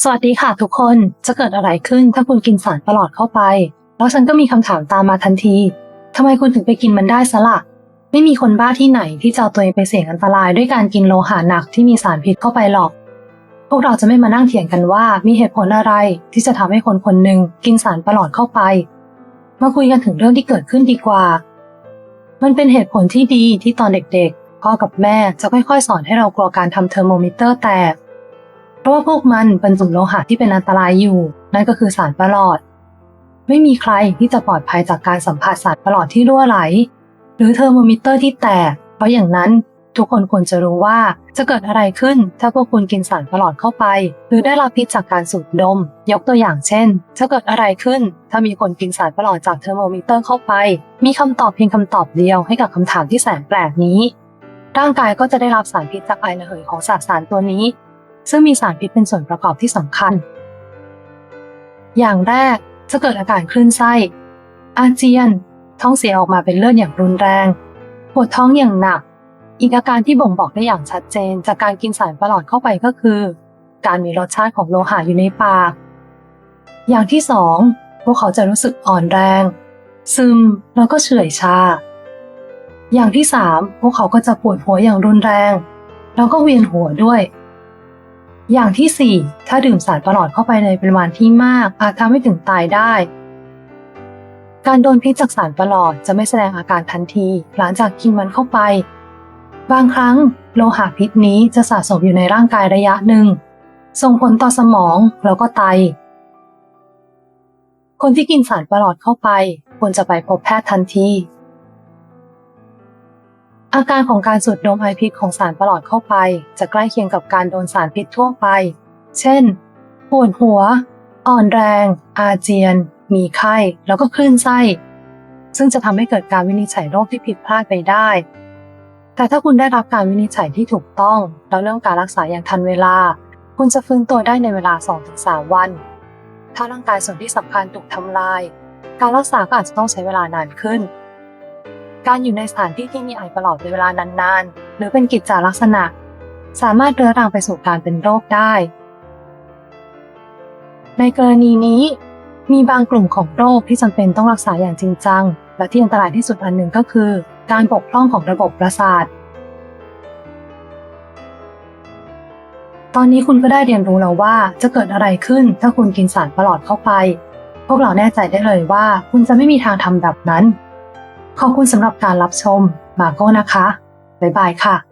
สวัสดีค่ะทุกคนจะเกิดอะไรขึ้นถ้าคุณกินสารประหลอดเข้าไป แล้วฉันก็มีคำถามตามมาทันที ทำไมคุณถึงไปกินมันได้ซะละ่ะ ไม่มีคนบ้าที่ไหนที่จะเอาตัวเองไปเสี่ยงอันตรายด้วยการกินโลหะหนักที่มีสารพิษเข้าไปหรอก พวกเราจะไม่มานั่งเถียงกันว่ามีเหตุผลอะไรที่จะทำให้คนคนหนึ่งกินสารประหลอดเข้าไป มาคุยกันถึงเรื่องที่เกิดขึ้นดีกว่า มันเป็นเหตุผลที่ดีที่ตอนเด็กๆพ่อกับแม่จะค่อยๆ สอนให้เรากลัวการทำเทอร์โมมิเตอร์แตก เพราะว่าพวกมันบรรจุโลหะที่เป็นอันตรายอยู่ นั่นก็คือสารประหลอด ไม่มีใครที่จะปลอดภัยจากการสัมผัสสารประหลอดที่รั่วไหล หรือเทอร์โมมิเตอร์ที่แตก เพราะอย่างนั้นทุกคนควรจะรู้ว่าจะเกิดอะไรขึ้นถ้าพวกคุณกินสารประหลอดเข้าไป หรือได้รับพิษจากการสูดดม ยกตัวอย่างเช่น จะเกิดอะไรขึ้น ถ้ามีคนกินสารประหลอดจากเทอร์โมมิเตอร์เข้าไป มีคำตอบเพียงคำตอบเดียวให้กับคำถามที่แสนแปลกนี้ ร่างกายก็จะได้รับสารพิษจากไอระเหยของสสารตัวนี้ ซึ่งมีสารพิษเป็นส่วนประกอบที่สำคัญ อย่างแรกจะเกิดอาการคลื่นไส้ อาเจียน ท้องเสียออกมาเป็นเลือดอย่างรุนแรง ปวดท้องอย่างหนัก อีกอาการที่บ่งบอกได้อย่างชัดเจน จากการกินสารประหลอดเข้าไปก็คือ การมีรสชาติของโลหะอยู่ในปาก อย่างที่สองพวกเขาจะรู้สึกอ่อนแรง ซึมแล้วก็เฉื่อยชา อย่างที่สามพวกเขาก็จะปวดหัวอย่างรุนแรง แล้วก็เวียนหัวด้วย อย่างที่สี่ถ้าดื่มสารประหลอดเข้าไปในปริมาณที่มาก อาจทำให้ถึงตายได้ การโดนพิษจากสารประหลอดจะไม่แสดงอาการทันที หลังจากกินมันเข้าไป บางครั้งโลหะพิษนี้จะสะสมอยู่ในร่างกายระยะหนึ่ง ส่งผลต่อสมองแล้วก็ไต คนที่กินสารประหลอดเข้าไป ควรจะไปพบแพทย์ทันที อาการของการสูดดมไอพิษของสารประหลอดเข้าไป จะใกล้เคียงกับการโดนสารพิษทั่วไป เช่น ปวดหัว อ่อนแรง อาเจียน มีไข้ แล้วก็คลื่นไส้ ซึ่งจะทำให้เกิดการวินิจฉัยโรคที่ผิดพลาดไปได้ แต่ถ้าคุณได้รับการวินิจฉัยที่ถูกต้อง แล้วเรื่องการรักษาอย่างทันเวลา คุณจะฟื้นตัวได้ในเวลา 2-3 วัน ถ้าร่างกายส่วนที่สำคัญถูกทำลาย การรักษาก็อาจจะต้องใช้เวลานานขึ้น การอยู่ในสถานที่ที่มีไอปลอดเป็นเวลานานๆ หรือเป็นกิจจาลักษณะ สามารถเรื้อรังไปสู่การเป็นโรคได้ ในกรณีนี้ มีบางกลุ่มของโรคที่จำเป็นต้องรักษาอย่างจริงจัง และที่อันตรายที่สุดอันหนึ่งก็คือ การบกพร่องของระบบประสาท ตอนนี้คุณก็ได้เรียนรู้แล้วว่าจะเกิดอะไรขึ้นถ้าคุณกินสารประหลอดเข้าไป พวกเราแน่ใจได้เลยว่า คุณจะไม่มีทางทำแบบนั้น ขอบคุณสำหรับการรับชมมาโก้นะคะ บ๊ายบายค่ะ